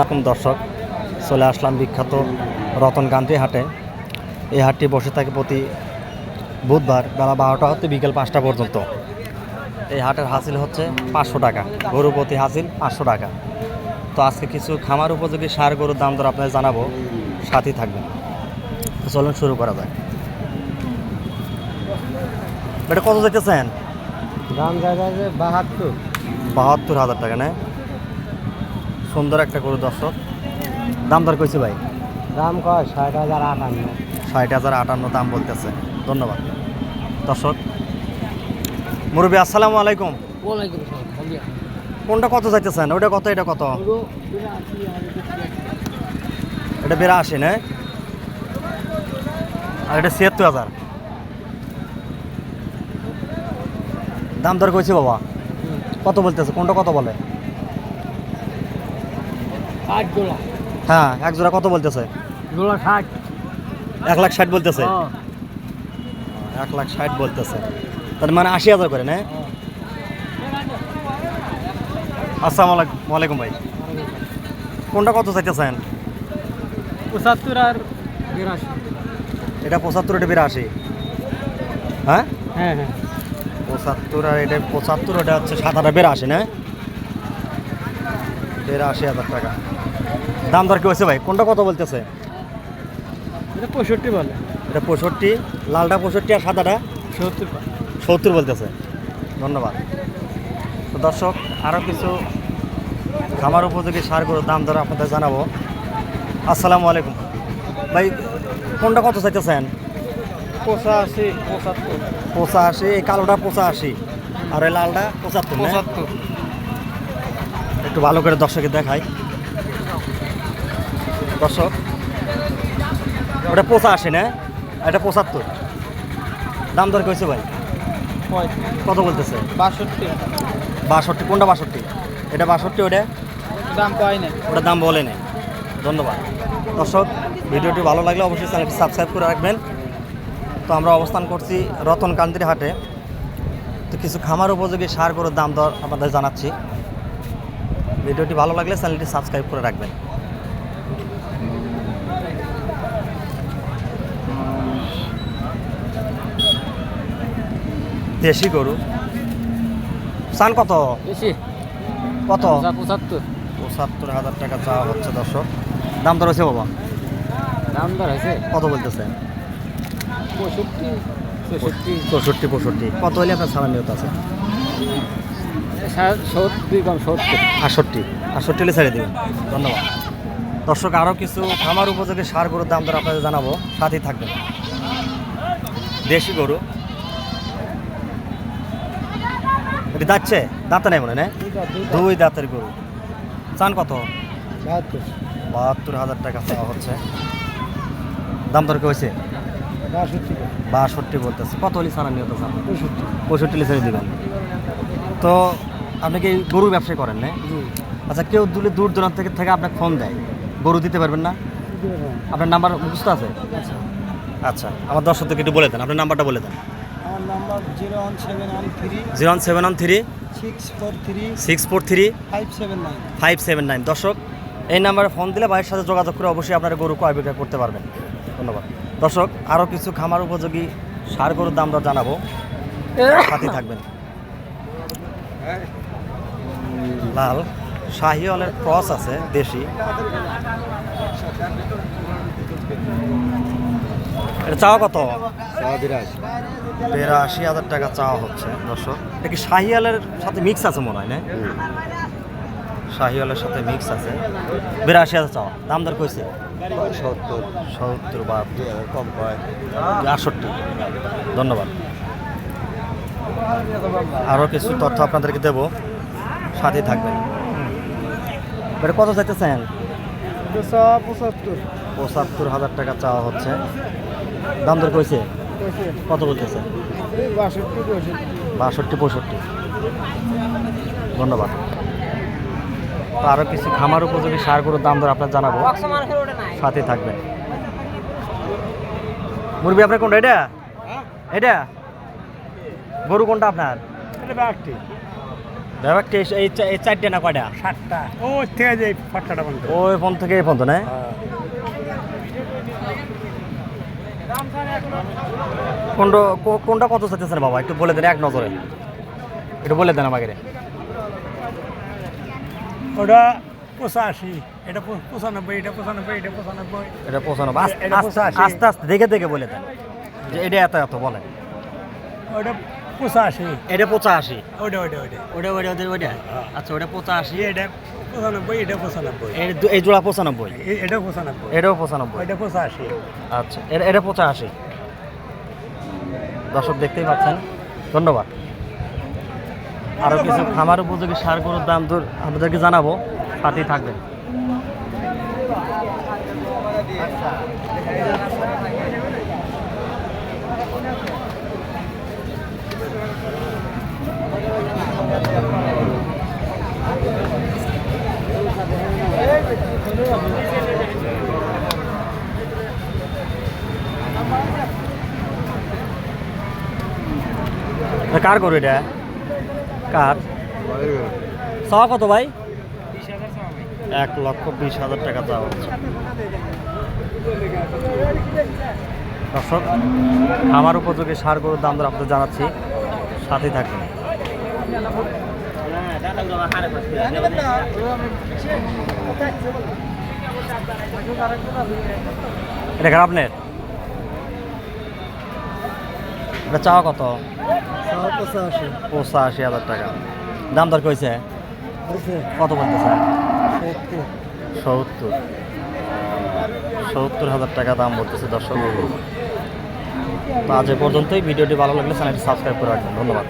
রকম দর্শক চলে আসলাম বিখ্যাত রতন গান্ধী হাটে। এই হাটটি বসে থাকে প্রতি বুধবার বেলা বারোটা হতে বিকেল পাঁচটা পর্যন্ত। এই হাটের হাসিল হচ্ছে পাঁচশো টাকা গরু প্রতি হাসিল পাঁচশো টাকা। তো আজকে কিছু খামার উপযোগী সার গরুর দাম দর আপনাদের জানাব সাথেই থাকবেন। চলুন শুরু করা যাক। এটা কত যেতেছেন দাম বাহাত্তর। বাহাত্তর হাজার টাকা না? সুন্দর একটা গরু দর্শক। দাম দর কইছে ভাই? দাম কয়? ষাট হাজার আটান্ন। ষাট হাজার আটান্ন দাম বলতেছে। ধন্যবাদ। দর্শক মুরব্বী আসসালামু আলাইকুম। কোনটা কত চাইতেছেন? ওটা কত এটা কত? এটা বিরাশি না? আর এটা ছিয়াত্তর হাজার। দাম দর কইছি বাবা? কত বলতেছে? কোনটা কত বলে? ষাট ডোলা হ্যাঁ এক জোড়া কত বলতেছে? ডোলা ষাট। এক লাখ ষাট বলতেছে? এক লাখ ষাট বলতেছে। তার মানে আশি হাজার করে না? আসসালামু আলাইকুম ওয়ালাইকুম ভাই। কোনটা কত চাইতেছেন? পঁচাত্তর আর বিরাশি। এটা পঁচাত্তর এটা বিরাশি। হ্যাঁ? হ্যাঁ হ্যাঁ। পঁচাত্তর আর এটা পঁচাত্তর ওটা হচ্ছে সাত হাজার বিরাশি না? বিরাশি হাজার টাকা। দাম দর কি হয়েছে ভাই? কোনটা কত বলতেছে? এটা পঁয়ষট্টি বলে। এটা পঁয়ষট্টি লালটা পঁয়ষট্টি আর সাদাটা সত্তর সত্তর বলতেছে। ধন্যবাদ। তো দর্শক আরও কিছু খামার উপযোগী সারগুলোর দাম দর আপনাদের জানাব। আসসালামু আলাইকুম। ভাই কোনটা কত চাইতেছেন? পঁচাশি পঁচাত্তর। পঁচাশি এই কালোটা পঁচাশি। আর ওই লালটা পঁচাত্তর? পঁচাত্তর। একটু ভালো করে দর্শকে দেখাই। দর্শক ওটা পঁচাশি না? আর এটা পঁচাত্তর। দাম দর কইছে ভাই? কত বলতেছে? বাষট্টি। বাষট্টি কোনটা বাষট্টি? এটা বাষট্টি ওটা? দাম পাই না ওটার দাম বলে নেই। ধন্যবাদ। দর্শক ভিডিওটি ভালো লাগলে অবশ্যই চ্যানেলটি সাবস্ক্রাইব করে রাখবেন। তো আমরা অবস্থান করছি রতন কান্দির হাটে। তো কিছু খামার উপযোগী সার গরুর দাম দর আপনাদের জানাচ্ছি। ভিডিওটি ভালো লাগলে চ্যানেলটি সাবস্ক্রাইব করে রাখবেন। দেশি গরু। সান কত? বেশি কত? পঁচাত্তর পঁচাত্তর। হাজার টাকা চাওয়া হচ্ছে দর্শক। দাম দর হয়েছে বাবা? দাম দর হয়েছে। কত বলতেছে? পঁয়ষট্টি ছেষট্টি চৌষট্টি পঁয়ষট্টি। কত হলে আপনার সারা নিয়ত আছে? আটষট্টি। আটষট্টি হলে ছেড়ে দেবেন। ধন্যবাদ। দর্শক আরও কিছু খামার উপযোগী সার গরুর দাম দর আপনাদের জানাব। সাথেই থাকবেন। দেশি গরু। এটি দাঁতছে? দাঁতে নেই মনে নেই দুই দাঁতের গরু। চান কত? বাহাত্তর। হাজার টাকা চাওয়া হচ্ছে। দাম দর কি হয়েছে? বাষট্টি বলতেছে। কত হলে সারা চান? পঁয়ষট্টি। পঁয়ষট্টি লিটারে দিবেন। তো আপনি কি গরু ব্যবসা করেন না? আচ্ছা কেউ দূরে দূর দূরান্ত থেকে থেকে আপনাকে ফোন দেয়। গরু দিতে পারবেন না? আপনার নাম্বার মুখস্থ আছে? আচ্ছা। আচ্ছা আমার দর্শকদেরকে একটু বলে দেন আপনার নাম্বারটা বলে দেন। আমার number zero one seven one three six four three five seven nine five seven nine দর্শক এই নাম্বারে ফোন দিলে ভাইয়ের সাথে যোগাযোগ করে অবশ্যই আপনারা গরু ক্রয় বিক্রয় করতে পারবেন। ধন্যবাদ। দর্শক আরও কিছু খামার উপযোগী সার গরুর দাম দর জানাব। সাথে থাকবেন। লাল। শাহিওয়ালের ক্রস আছে দেশি। এটা চাওয়া কত? বিরাশি। হাজার টাকা চাওয়া হচ্ছে দর্শক। এটা কি শাহিওয়ালের সাথে মিক্স আছে মনে হয় না? শাহিওয়ালের সাথে মিক্স আছে। বিরাশি হাজার চাওয়া। দাম দর কইছে? সত্তর। সত্তর বা কম হয়। আটষট্টি। ধন্যবাদ। আরও কিছু তথ্য আপনাদেরকে দেব। সাথেই থাকবেন। এটা কত চাইতেছেন? পঁচাত্তর। পঁচাত্তর হাজার টাকা চাওয়া হচ্ছে। দাম দর কইছে? কত বলতেছে? বাষট্টি পঁয়ষট্টি। ধন্যবাদ। তো আরও কিছু খামার উপযোগী সারগুলোর দাম দর আপনার জানাব। সাথে থাকবেন। মুরবি আপনার কোনটা? এটা? এটা? গরু কোনটা আপনার? এটা ব্যাপারটা এই- এই চারটে না কয়টা? সাতটা। ও থেকে যে পাট্টাটা বন্ধ। ওই ফোন থেকে এই ফোন তো না? কোনটা কোনটা কত চাইতেছেন বাবা? একটু বলে দেন এক নজরে। একটু বলে দেন আমাকে। রে। ওটা পঁচাশি এটা পঁচানব্বই এটা পঁচানব্বই এটা পঁচানব্বই। এটা পঁচাশি। আস্তে আস্তে দেখে দেখে বলে দেন। যে এটা এত এত বলে। ওটা পঁচাশি। এটা পঁচাশি? ওটা ওটা ওটা ওটা ওটা ওটা ওটা আচ্ছা ওটা পঁচাশি। এটা পঁচানব্বই এটা পঁচানব্বই। এই জোড়া পঁচানব্বই? এটা পঁচানব্বই। এটাও পঁচানব্বই? ওইটা পঁচাশি। আচ্ছা এটা এটা পঁচাশি। দর্শক দেখতেই পাচ্ছেন ধন্যবাদ। আরও কিছু খামার উপযোগী সার গরুর দাম দর আপনাদেরকে জানাব সাথেই থাকবেন। কার গরু এটা? কার? চাওয়া কত ভাই? এক লক্ষ বিশ হাজার টাকা চাওয়া। হচ্ছে দর্শক আমার উপযোগী সার গরুর দাম দর আপনাদের জানাচ্ছি। সাথে থাকবেন এটা কার আপনার? এটা চাওয়া কত? পঁচাশি। হাজার টাকা। দাম দর কইছে? কত বলতেছে? সত্তর। সত্তর। হাজার টাকা দাম বলতেছে দর্শক। আজ এ পর্যন্তই। ভিডিওটি ভালো লাগলে চ্যানেলটি সাবস্ক্রাইব করে রাখবেন। ধন্যবাদ।